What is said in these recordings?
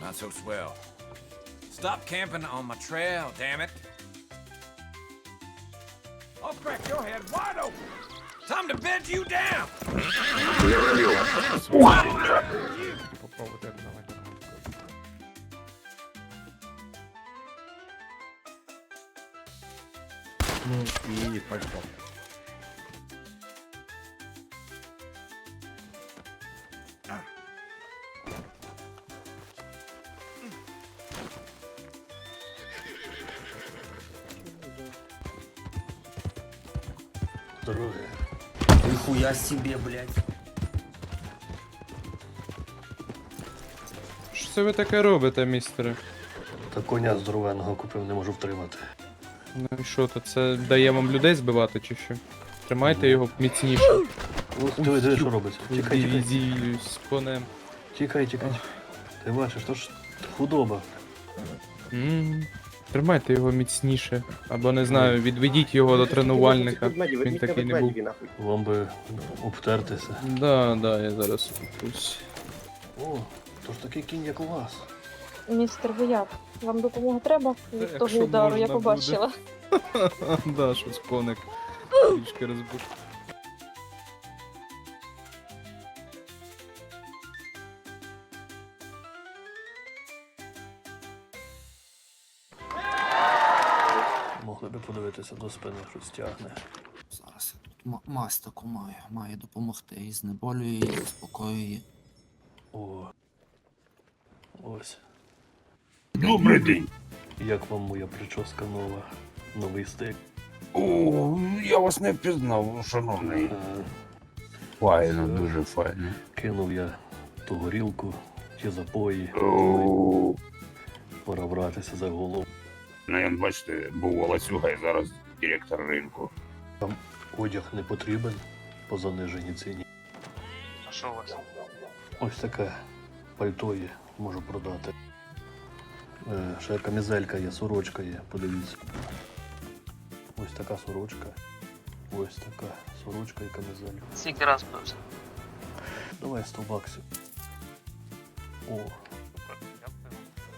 Not so swell. Stop camping on my trail, damn it. I'll crack your head wide open. Time to bed you down. Попробуйте давайте. Ну і пальто. Здоров'я. Нихуя себе, блядь. Що це ви таке робите, містере? Та коня здоровенного купив, не можу втримати. Ну і що то, це дає вам людей збивати чи що? Тримайте його міцніше. Ось диви, диви, що робиться. Тікай, тікай, Дивізію з конем. тікай, тікай. Ти бачиш, то ж худоба. М, Тримайте його міцніше. Або не знаю, відведіть його до тренувальника. Він такий не був. Вам би обтертися. Да, да, я зараз опущусь. О, то ж такий кінь, як у вас. Містер Вояк, вам допомога треба від того удару, я можна побачила. Да, щось коник. Трішки розбух. Могли би подивитися до спини, щось тягне. Зараз я тут мазь таку маю. Має допомогти і знеболює, і заспокоює. О. Ось. Добрий день. Як вам моя прическа нова? Новий стиль. О, я вас не впізнав, шановний. Е, Файно, дуже файно. кинув я ту горілку, ті запої. О, Пора братися за голову. Ну, як бачите, був Волосюга і зараз директор ринку. Там Одяг не потрібен по заниженій ціні. А що у вас? Ось таке пальто є, можу продати. Е, ще камізелька є, сорочка є, подивіться. Ось така сорочка. Ось така сорочка і камізелька. Скільки раз пився? Давай 100 баксів. О.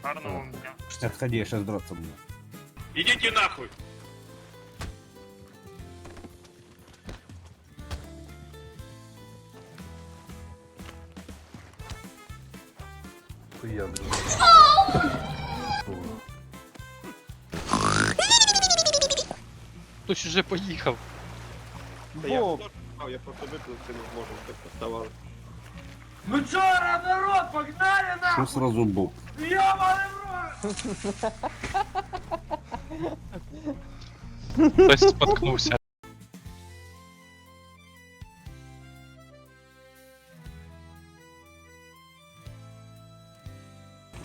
Гарного вам дня. Отходи, я сейчас драться буду. Ідіть нахуй! то як же. О, Хтось уже поїхав. Боб! Я просто виплити не зможу, так поставали. Ну чё, народ, погнали Що сразу був? Хтось споткнувся.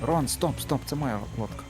Рон, стоп, стоп, це моя лодка.